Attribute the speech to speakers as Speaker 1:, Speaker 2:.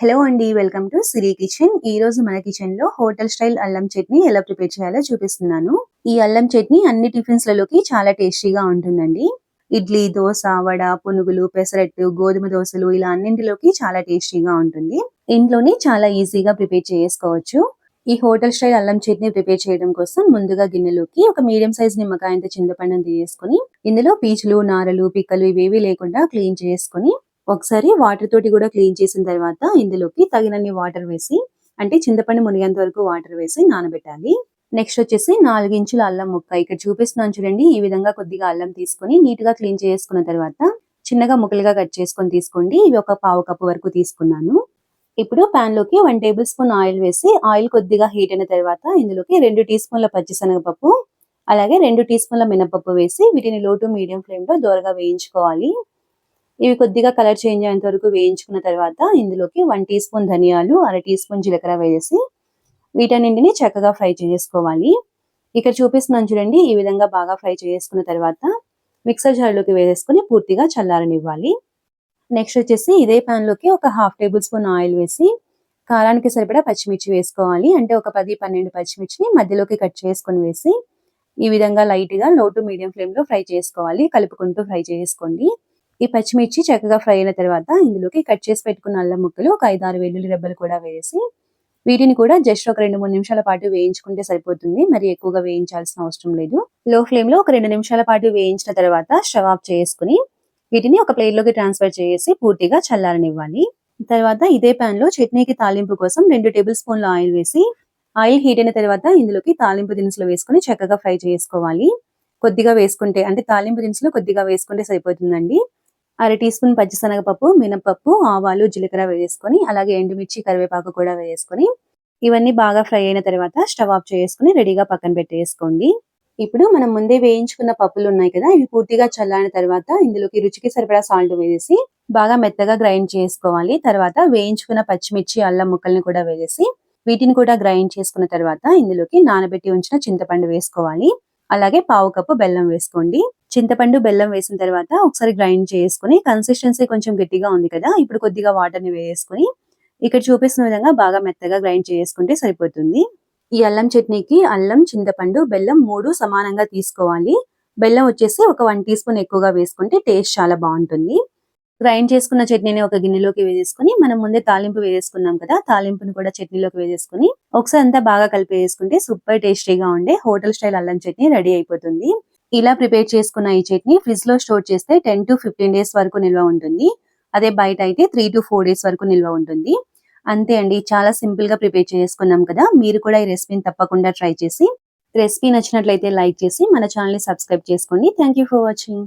Speaker 1: Hello అండి welcome to Siri kitchen. ఈ రోజు మన కిచెన్లో హోటల్ స్టైల్ అల్లం చట్నీ ఎలా ప్రిపేర్ చేయాలో చూపిస్తున్నాను. ఈ అల్లం చట్నీ అన్ని టిఫిన్స్ లలోకి చాలా టేస్టీగా ఉంటుందండి. ఇడ్లీ దోశ వడ పునుగులు పెసరట్టు గోధుమ దోశలు ఇలా అన్నింటిలోకి చాలా టేస్టీగా ఉంటుంది. ఇంట్లోనే చాలా ఈజీగా ప్రిపేర్ చేసుకోవచ్చు. ఈ హోటల్ స్టైల్ అల్లం చట్నీ ప్రిపేర్ చేయడం కోసం ముందుగా గిన్నెలోకి ఒక మీడియం సైజ్ నిమ్మకాయంత చింతపండును తీసుకొని ఇందులో పీచులు నారలు పిక్కలు ఇవేవి లేకుండా క్లీన్ చేసుకొని ఒకసారి వాటర్ తోటి కూడా క్లీన్ చేసిన తర్వాత ఇందులోకి తగినన్ని వాటర్ వేసి అంటే చింతపండు మునిగేంత వరకు వాటర్ వేసి నానబెట్టాలి. నెక్స్ట్ వచ్చేసి నాలుగు ఇంచుల అల్లం ముక్క. ఇక్కడ చూపిస్తున్నాను చూడండి ఈ విధంగా కొద్దిగా అల్లం తీసుకొని నీట్గా క్లీన్ చేసుకున్న తర్వాత చిన్నగా ముక్కలుగా కట్ చేసుకొని తీసుకోండి. ఇవి ఒక పావు కప్పు వరకు తీసుకున్నాను. ఇప్పుడు పాన్లోకి వన్ టేబుల్ స్పూన్ ఆయిల్ వేసి ఆయిల్ కొద్దిగా హీట్ అయిన తర్వాత ఇందులోకి రెండు టీ స్పూన్ల పచ్చిశనగపప్పు అలాగే రెండు టీ స్పూన్ల మినపప్పు వేసి వీటిని లో టు మీడియం ఫ్లేమ్లో దోరగా వేయించుకోవాలి. ఇవి కొద్దిగా కలర్ చేంజ్ అయ్యేంత వరకు వేయించుకున్న తర్వాత ఇందులోకి వన్ టీ స్పూన్ ధనియాలు అర టీ స్పూన్ జీలకర్ర వేసి వీటన్నింటిని చక్కగా ఫ్రై చేసుకోవాలి. ఇక్కడ చూపిస్తున్నాను చూడండి ఈ విధంగా బాగా ఫ్రై చేసుకున్న తర్వాత మిక్సర్ జార్లోకి వేసేసుకుని పూర్తిగా చల్లారనివ్వాలి. నెక్స్ట్ వచ్చేసి ఇదే పాన్లోకి ఒక హాఫ్ టేబుల్ స్పూన్ ఆయిల్ వేసి కారానికి సరిపడా పచ్చిమిర్చి వేసుకోవాలి. అంటే ఒక పది పన్నెండు పచ్చిమిర్చిని మధ్యలోకి కట్ చేసుకొని వేసి ఈ విధంగా లైట్గా లో టు మీడియం ఫ్లేమ్లో ఫ్రై చేసుకోవాలి. కలుపుకుంటూ ఫ్రై చేసుకోండి. ఈ పచ్చిమిర్చి చక్కగా ఫ్రై అయిన తర్వాత ఇందులోకి కట్ చేసి పెట్టుకున్న అల్లం ముక్కలు ఒక ఐదు ఆరు వెల్లుల్లి రెబ్బలు కూడా వేసి వీటిని కూడా జస్ట్ ఒక రెండు మూడు నిమిషాల పాటు వేయించుకుంటే సరిపోతుంది. మరి ఎక్కువగా వేయించాల్సిన అవసరం లేదు. లో ఫ్లేమ్లో ఒక రెండు నిమిషాల పాటు వేయించిన తర్వాత స్టవ్ ఆఫ్ చేసుకుని వీటిని ఒక ప్లేట్లోకి ట్రాన్స్ఫర్ చేసి పూర్తిగా చల్లారనివ్వాలి. తర్వాత ఇదే పాన్లో చట్నీకి తాలింపు కోసం రెండు టేబుల్ స్పూన్ల ఆయిల్ వేసి ఆయిల్ హీట్ అయిన తర్వాత ఇందులోకి తాలింపు దినుసులు వేసుకుని చక్కగా ఫ్రై చేసుకోవాలి. కొద్దిగా వేసుకుంటే అంటే తాలింపు దినుసులు కొద్దిగా వేసుకుంటే సరిపోతుందండి. అర టీ స్పూన్ పచ్చిశనగపప్పు మినపప్పు ఆవాలు జీలకర్ర వేసుకొని అలాగే ఎండుమిర్చి కరివేపాకు కూడా వేసుకొని ఇవన్నీ బాగా ఫ్రై అయిన తర్వాత స్టవ్ ఆఫ్ చేసుకుని రెడీగా పక్కన పెట్టేసుకోండి. ఇప్పుడు మనం ముందే వేయించుకున్న పప్పులు ఉన్నాయి కదా ఇవి పూర్తిగా చల్లారిన తర్వాత ఇందులోకి రుచికి సరిపడా సాల్ట్ వేసేసి బాగా మెత్తగా గ్రైండ్ చేసుకోవాలి. తర్వాత వేయించుకున్న పచ్చిమిర్చి అల్లం ముక్కల్ని కూడా వేసేసి వీటిని కూడా గ్రైండ్ చేసుకున్న తర్వాత ఇందులోకి నానబెట్టి ఉంచిన చింతపండు వేసుకోవాలి. అలాగే పావు కప్పు బెల్లం వేసుకోండి. చింతపండు బెల్లం వేసిన తర్వాత ఒకసారి గ్రైండ్ చేసుకుని కన్సిస్టెన్సీ కొంచెం గట్టిగా ఉంది కదా ఇప్పుడు కొద్దిగా వాటర్ని వేసుకుని ఇక్కడ చూపిస్తున్న విధంగా బాగా మెత్తగా గ్రైండ్ చేసుకుంటే సరిపోతుంది. ఈ అల్లం చట్నీకి అల్లం చింతపండు బెల్లం మూడు సమానంగా తీసుకోవాలి. బెల్లం వచ్చేసి ఒక వన్ టీ స్పూన్ ఎక్కువగా వేసుకుంటే టేస్ట్ చాలా బాగుంటుంది. గ్రైండ్ చేసుకున్న చట్నీని ఒక గిన్నెలోకి వేసేసుకుని మనం ముందే తాలింపు వేసుకున్నాం కదా తాలింపుని కూడా చట్నీలోకి వేసేసుకుని ఒకసారి అంతా బాగా కలిపి వేసుకుంటే సూపర్ టేస్టీగా ఉండే హోటల్ స్టైల్ అల్లం చట్నీ రెడీ అయిపోతుంది. ఇలా ప్రిపేర్ చేసుకున్న ఈ చట్నీ ఫ్రిడ్జ్లో స్టోర్ చేస్తే టెన్ టు ఫిఫ్టీన్ డేస్ వరకు నిల్వ ఉంటుంది. అదే బయట అయితే త్రీ టు ఫోర్ డేస్ వరకు నిల్వ ఉంటుంది. అంతే అండి చాలా సింపుల్గా ప్రిపేర్ చేసుకున్నాం కదా మీరు కూడా ఈ రెసిపీని తప్పకుండా ట్రై చేసి రెసిపీ నచ్చినట్లయితే లైక్ చేసి మన ఛానల్ని సబ్స్క్రైబ్ చేసుకోండి. Thank for watching